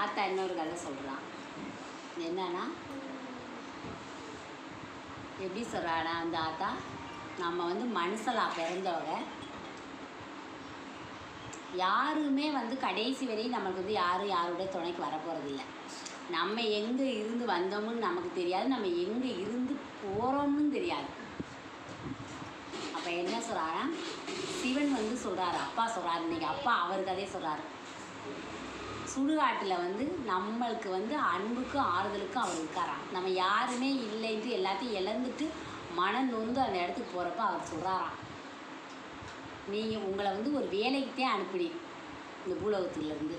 ஆத்தா இன்னொரு கதை சொல்கிறான் என்னன்னா எப்படி சொல்கிறானா அந்த ஆத்தா? நம்ம வந்து மனுஷலாக பிறந்தவங்க. யாருமே வந்து கடைசி வரையும் நம்மளுக்கு வந்து யாரும் யாருடைய துணைக்கு வரப்போகிறதில்ல நம்ம எங்கே இருந்து வந்தோம்னு நமக்கு தெரியாது. நம்ம எங்கே இருந்து போகிறோம்னு தெரியாது. அப்போ என்ன சொல்கிறாரா சிவன் வந்து சொல்கிறாரு அப்பா சொல்கிறாரு இன்றைக்கி அப்பா அவர் கதையை சொல்கிறாரு சுடுகாட்டில் வந்து நம்மளுக்கு வந்து அன்புக்கும் ஆறுதலுக்கும் அவர் இருக்காராம் நம்ம யாருமே இல்லைன்ட்டு எல்லாத்தையும் இழந்துட்டு மனம் நொந்து அந்த இடத்துக்கு போகிறப்ப அவர் சொல்கிறாராம் நீங்கள் உங்களை வந்து ஒரு வேலைக்குத்தே அனுப்பினி இந்த பூலோகத்துலேருந்து.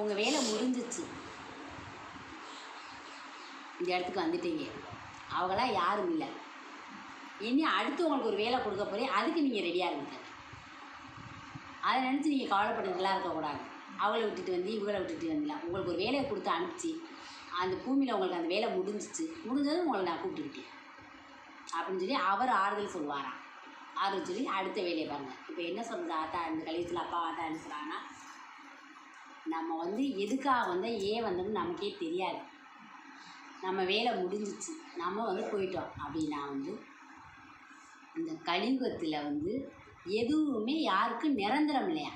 உங்கள் வேலை முடிஞ்சிச்சு. இந்த இடத்துக்கு வந்துட்டீங்க. அவங்களாம் யாரும் இல்லை. இனி அடுத்து உங்களுக்கு ஒரு வேலை கொடுக்க போகிறேன் அதுக்கு நீங்கள் ரெடியாக இருங்க அதை நினச்சி நீங்கள் கவலைப்பட்டுலாம் இருக்கக்கூடாது. அவளை விட்டுட்டு வந்து இவங்களை விட்டுட்டு வந்துடலாம். உங்களுக்கு ஒரு வேலையை கொடுத்து அனுப்பிச்சு அந்த பூமியில் உங்களுக்கு அந்த வேலை முடிஞ்சிச்சு. முடிஞ்சதும் உங்களை நான் கூப்பிட்டுக்கிட்டேன். அப்படின்னு சொல்லி அவர் ஆறுதல் சொல்லுவாராம். ஆறுதல் சொல்லி அடுத்த வேலையை பாருங்கள் இப்போ என்ன சொல்கிறது ஆத்தா இந்த கலியத்தில் அப்பா ஆத்தா என்ன சொல்கிறாங்கன்னா நம்ம வந்து எதுக்காக வந்தால் ஏன் வந்தோம்னு நமக்கே தெரியாது. நம்ம வேலை முடிஞ்சிச்சு. நம்ம வந்து போயிட்டோம். அப்படின்னா வந்து இந்த கலியுகத்தில் வந்து எதுவுமே யாருக்கும் நிரந்தரம் இல்லையா?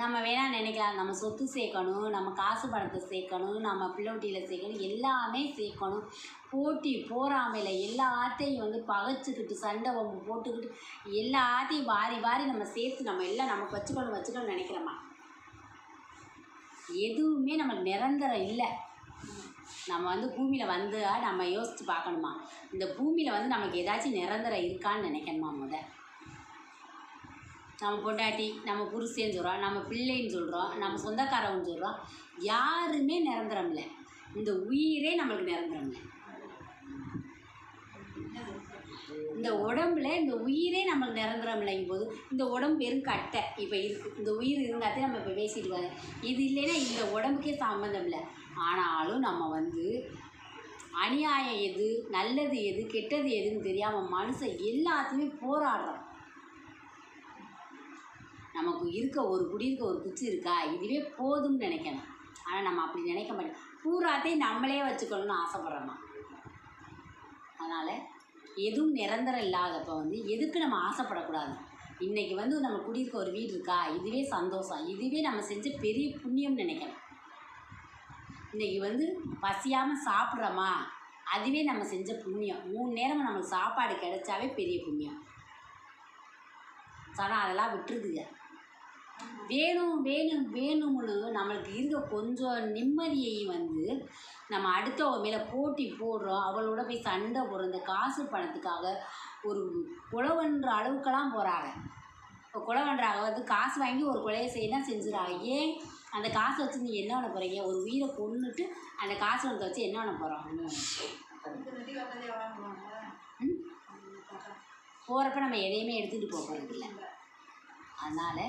நம்ம வேணா நினைக்கலாம். நம்ம சொத்து சேர்க்கணும் நம்ம காசு பணத்தை சேர்க்கணும் நம்ம பிள்ளோட்டியில் சேர்க்கணும் எல்லாமே சேர்க்கணும். போட்டி போறாமையில் எல்லாத்தையும் வந்து பகைச்சிக்கிட்டு சண்டை வம்பு போட்டுக்கிட்டு எல்லாத்தையும் வாரி வாரி நம்ம சேர்த்து நம்ம எல்லாம் நமக்கு வச்சுக்கணும் வச்சுக்கணும்னு நினைக்கிறோமா? எதுவுமே நமக்கு நிரந்தரம் இல்லை. நம்ம வந்து பூமியில் வந்து நம்ம யோசித்து பார்க்கணுமா? இந்த பூமியில் வந்து நமக்கு ஏதாச்சும் நிரந்தரம் இருக்கான்னு நினைக்கணுமா முத நம்ம பொண்டாட்டி நம்ம புருஷன்னு சொல்கிறோம் நம்ம பிள்ளைன்னு சொல்கிறோம் நம்ம சொந்தக்காரவன்னு சொல்கிறோம் யாருமே நிரந்தரம் இல்லை. இந்த உயிரே நம்மளுக்கு நிரந்தரம் இல்லை. இந்த உடம்புல இந்த உயிரே நம்மளுக்கு நிரந்தரம் இல்லைங்கும் போது இந்த உடம்பு வெறும் கட்டை இப்போ இருக்கு. இந்த உயிர் இருந்தாத்தே நம்ம இப்போ பேசிட்டு வரோம் இது இல்லைன்னா இந்த உடம்புக்கே சம்மந்தம் இல்லை. ஆனாலும் நம்ம வந்து அநியாயம் எது நல்லது எது கெட்டது எதுன்னு தெரியாமல் மனுஷன் எல்லாத்தையுமே போராடுறோம் நமக்கு இருக்க ஒரு குடி இருக்க ஒரு குச்சி இருக்கா? இதுவே போதும்னு நினைக்கணும். ஆனால் நம்ம அப்படி நினைக்க மாட்டோம். பூராத்தையும் நம்மளே வச்சுக்கணும்னு ஆசைப்பட்றோமா? அதனால் எதுவும் நிரந்தரம் இல்லாதப்போ வந்து எதுக்கு நம்ம ஆசைப்படக்கூடாது? இன்றைக்கி வந்து நம்ம குடியிருக்க ஒரு வீடு இருக்கா? இதுவே சந்தோஷம். இதுவே நம்ம செஞ்ச பெரிய புண்ணியம்னு நினைக்கணும். இன்றைக்கி வந்து பசியாமல் சாப்பிட்றோமா? அதுவே நம்ம செஞ்ச புண்ணியம். மூணு நேரம் நமக்கு சாப்பாடு கிடைச்சாவே பெரிய புண்ணியம். ஆனால் அதெல்லாம் விட்டுருதுங்க வேணும் வேணும் வேணும்னு நம்மளுக்கு இருக்க கொஞ்சம் நிம்மதியை வந்து நம்ம அடுத்தவங்க மேலே போட்டி போடுறோம். அவளோட போய் சண்டை போடுறோம். இந்த காசு பணத்துக்காக ஒரு குலவன்ற அளவுக்கெல்லாம் போகிறாங்க இப்போ குலவன்றாங்க வந்து காசு வாங்கி ஒரு கொலையை செய்யணும் செஞ்சுறாங்க ஏன் அந்த காசை வச்சு நீ என்ன பண்ண போகிறீங்க ஒரு உயிரை கொண்டுட்டு அந்த காசு பணத்தை வச்சு என்ன பண்ண போகிறோம் போகிறப்ப நம்ம எதையுமே எடுத்துகிட்டு போக போகிறதில்ல அதனால்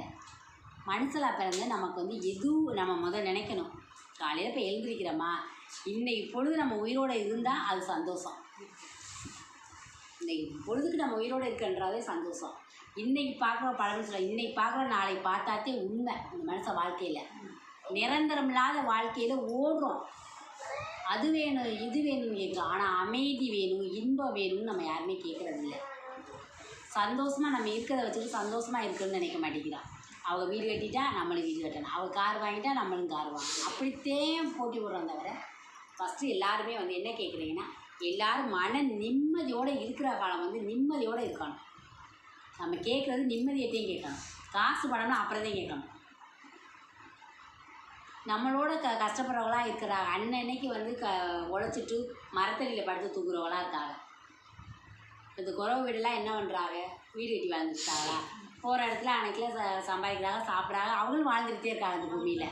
மனுஷலாக பிறந்து நமக்கு வந்து எதுவும் நம்ம முதல் நினைக்கணும்? காலையில் இப்போ எழுந்திரிக்கிறோமா? இன்னைக்கு பொழுது நம்ம உயிரோடு இருந்தால் அது சந்தோஷம். இன்னைக்கு பொழுதுக்கு நம்ம உயிரோடு இருக்கன்றதே சந்தோஷம். இன்னைக்கு பார்க்குற பழம் சொல்ல இன்னைக்கு பார்க்குற நாளைக்கு பார்த்தாத்தே உண்மை இந்த மனுஷன் வாழ்க்கையில். நிரந்தரம் இல்லாத வாழ்க்கையில் ஓடுறோம். அது வேணும் இது வேணும்னு கேட்குறோம் ஆனால் அமைதி வேணும் இன்பம் வேணும்னு நம்ம யாருமே கேட்குறதில்ல சந்தோஷமாக நம்ம இருக்கிறத வச்சுட்டு சந்தோஷமாக இருக்குன்னு நினைக்க மாட்டேங்கிறான் அவள் வீடு கட்டிட்டா நம்மளும் வீடு கட்டணும். அவள் கார் வாங்கிட்டா நம்மளும் கார் வாங்கணும். அப்படித்தான் போட்டி விடுறோம் தவிர ஃபஸ்ட்டு எல்லாருமே வந்து என்ன கேட்குறீங்கன்னா எல்லாரும் மன நிம்மதியோடு இருக்கிற காலம் வந்து நிம்மதியோடு இருக்கணும். நம்ம கேட்குறது நிம்மதியத்தையும் கேட்கணும். காசு பணம்னா அப்புறம் தான் கேட்கணும். நம்மளோட க கஷ்டப்படுறவங்களாக இருக்கிறாங்க அன்னன்னைக்கு வந்து க உழைச்சிட்டு மரத்தடியில் படுத்து தூக்குறவங்களாம் இருக்காங்க. இந்த குறவு வீடெல்லாம் என்ன பண்ணுறாங்க வீடு கட்டி வாழ்ந்துட்டாங்களா போகிற இடத்துல அன்னைக்கில் ச சம்பாதிக்கிறாங்க சாப்பிட்றாங்க. அவங்களும் வாழ்ந்துக்கிட்டே இருக்காங்க இந்த பூமியில்.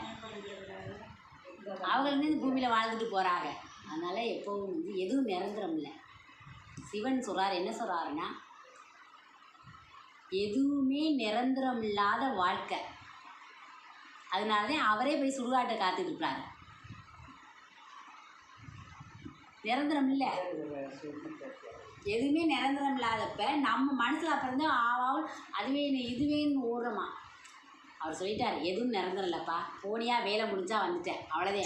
அவங்க வந்து இந்த பூமியில் வாழ்ந்துட்டு போகிறாங்க அதனால் எப்போவும் வந்து எதுவும் நிரந்தரம் இல்லை. சிவன் சொல்கிறார் என்ன சொல்கிறாருன்னா எதுவுமே நிரந்தரம் இல்லாத வாழ்க்கை. அதனால தான் அவரே போய் சுடுகாட்டை காத்துட்டு இருப்பாரு. நிரந்தரம் இல்லை. எதுவுமே நிரந்தரம் இல்லாதப்ப நம்ம மனசில் அப்புறம் தான் ஆவாவும் அதுவே இதுவேன்னு ஓடுறோமா? அவர் சொல்லிட்டார் எதுவும் நிரந்தரம் இல்லைப்பா. போனியா வேலை முடிஞ்சா வந்துட்டேன். அவ்வளோதே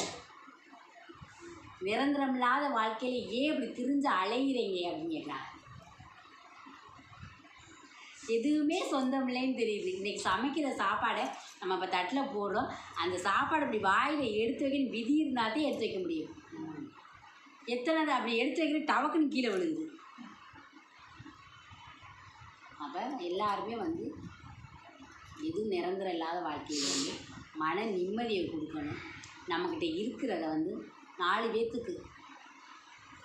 நிரந்தரம் இல்லாத வாழ்க்கையில ஏன் இப்படி திரிஞ்சு அலைகிறீங்க அப்படின்னு கேட்குறாங்க எதுவுமே சொந்தம் இல்லைன்னு தெரியுது. இன்னைக்கு சமைக்கிற சாப்பாடை நம்ம இப்போ தட்டில் போடுறோம். அந்த சாப்பாடு அப்படி வாயில் எடுத்து வைக்கணும் விதி இருந்தால் தான் எடுத்து வைக்க முடியும். எத்தனை அப்படி எடுத்து வைக்கிற டவக்குன்னு கீழே விழுகுது. அப்போ எல்லாருமே வந்து எதுவும் நிரந்தரம் இல்லாத வாழ்க்கையில் வந்து மன நிம்மதியை கொடுக்கணும். நம்மக்கிட்ட இருக்கிறத வந்து நாலு பேர்த்துக்கு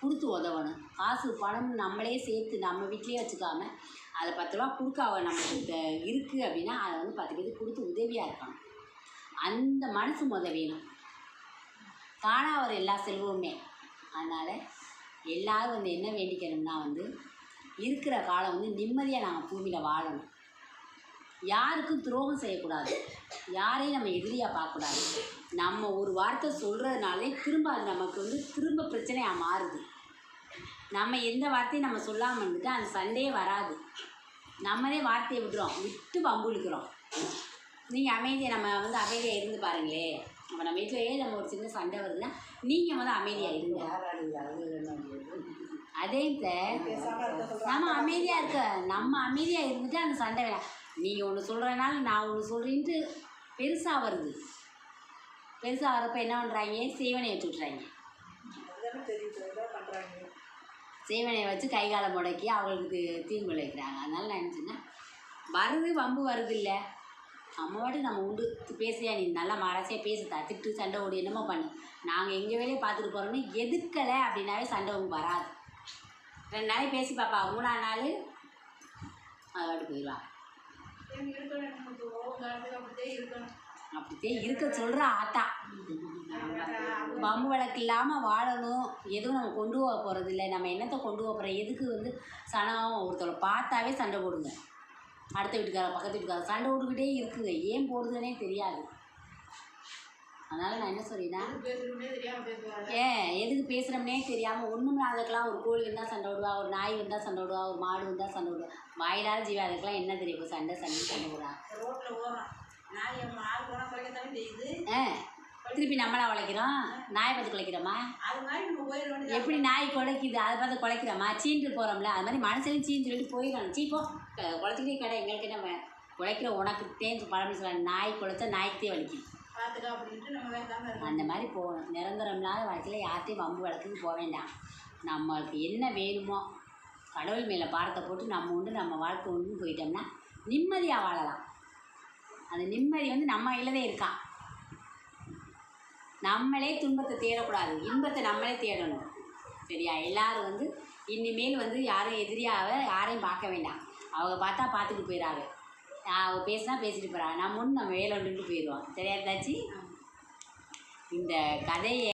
கொடுத்து உதவணும். காசு பணம் நம்மளே சேர்த்து நம்ம வீட்டிலேயே வச்சுக்காம அதை பத்து ரூபா கொடுக்காவ நம்மக்கிட்ட இருக்குது அப்படின்னா அதை வந்து பத்து பேருக்கு கொடுத்து உதவியாக இருக்கணும். அந்த மனசு முத வேணும். தானாக எல்லா செல்வமுமே. அதனால் எல்லாரும் வந்து என்ன வேண்டிக்கணும்னா வந்து இருக்கிற காலம் வந்து நிம்மதியாக நாங்கள் பூமியில் வாழணும். யாருக்கும் துரோகம் செய்யக்கூடாது. யாரையும் நம்ம எதிரியாக பார்க்கக்கூடாது. நம்ம ஒரு வார்த்தை சொல்கிறதுனாலே திரும்ப அது நமக்கு வந்து திரும்ப பிரச்சனையாக மாறுது. நம்ம எந்த வார்த்தையும் நம்ம சொல்லாமல் இருந்துட்டு அந்த சண்டையே வராது. நம்மளே வார்த்தையை விட்டுறோம். விட்டு பம்புழுக்கிறோம் நீங்கள் அமைதியாக நம்ம வந்து அமைதியாக இருந்து பாருங்களே. நம்ம நம்ம வீட்டிலேயே நம்ம ஒரு சின்ன சண்டை வருதுன்னா நீங்கள் வந்து அமைதியாக இருங்க. அதே நம்ம அமைதியாக இருக்க நம்ம அமைதியாக இருந்துட்டு அந்த சண்டை வேணாம் நீங்கள் ஒன்று சொல்கிறனால நான் ஒன்று சொல்கிறேன்ட்டு பெருசாக வருது. பெருசாக வரப்போ என்ன பண்ணுறாங்க சேவனை வச்சு விட்றாங்க சேவனையை வச்சு கை காலை முடக்கி அவங்களுக்கு தீங்கு விளைவிக்கிறாங்க. அதனால நான் என்ன சொன்னேன்? வருது வம்பு வருது இல்லை நம்ம வாட்டி நம்ம உண்டு. பேசியா நீ? நல்லா மரசியாக பேசு. திட்டு சண்டை ஓடி என்னமோ பண்ணு. நாங்கள் எங்கள் வேலையை பார்த்துட்டு போகிறோன்னு எதுக்கலை அப்படின்னாவே சண்டை வராது. ரெண்டு நாளைக்கு பேசி பார்ப்பா மூணாவது நாள் அது போயிடலாம் அப்படித்தே இருக்க சொல்கிற ஆத்தா. பம்பு வழக்கு இல்லாமல் வாழணும். எதுவும் நம்ம கொண்டு போக போகிறது இல்லை. நம்ம என்னத்தை கொண்டு போக போகிறோம் எதுக்கு வந்து சனம் ஒருத்தரை பார்த்தாவே சண்டை போடுங்க. அடுத்த வீட்டுக்கார பக்கத்து வீட்டுக்கார சண்டை விட்டுக்கிட்டே இருக்குங்க. ஏன் போடுதுன்னே தெரியாது. அதனால் நான் என்ன சொல்லினா ஏன் எதுக்கு பேசுகிறோம்னே தெரியாமல் ஒன்றும் அதுக்கெல்லாம் ஒரு கோழி வந்தால் சண்டை விடுவா ஒரு நாய் வந்தால் சண்டை விடுவா ஒரு மாடு வந்தால் சண்டை விடுவா. வாயிலாத ஜீவா அதுக்கெல்லாம் என்ன தெரியும்? சண்டை சண்டை சண்டை விடுவா ஆ திருப்பி நம்மளா உழைக்கிறோம்? நாயை பார்த்து குலைக்கிறோமா? எப்படி நாய் குலைக்குது? அதை பார்த்து குலைக்கிறோமா? சீண்டு போகிறோம்ல அது மாதிரி மனசுலையும் சீன்னு சொல்லிட்டு போயிடணும். சீ போ. க- குலைச்சிக்கிட்டே கடை. எங்களுக்கு வே- குலைக்கிற உனக்கு தேஞ்சு பழமொழி சொல்ல நாய் குலைச்சா நாய்க்குத்தே வலிக்கும். அந்த மாதிரி போகணும் நிரந்தரம் இல்லாத வாழ்க்கையில் யார்கிட்டையும் வம்பு வழக்குக்கு போக வேண்டாம். நம்மளுக்கு என்ன வேணுமோ கடவுள் மேலே பாரத்தை போட்டு நம்ம உண்டு நம்ம வாழ்க்கை உண்டு போயிட்டோம்னா நிம்மதியாக வாழலாம். அந்த நிம்மதி வந்து நம்ம இல்லதே இருக்கா? இருக்கான் நம்மளே துன்பத்தை தேடக்கூடாது. இன்பத்தை நம்மளே தேடணும். சரியா? எல்லாரும் வந்து இனிமேல் வந்து யாரும் எதிரியாக யாரையும் பார்க்க வேண்டாம். அவங்க பார்த்தா பார்த்துட்டு போயிடாங்க அவங்க பேசினா பேசிட்டு போகிறாங்க நம்ம ஒன்று நம்ம வேலை ஒன்றுட்டு போயிடுவோம் சரியா இருந்தாச்சு? இந்த கதையை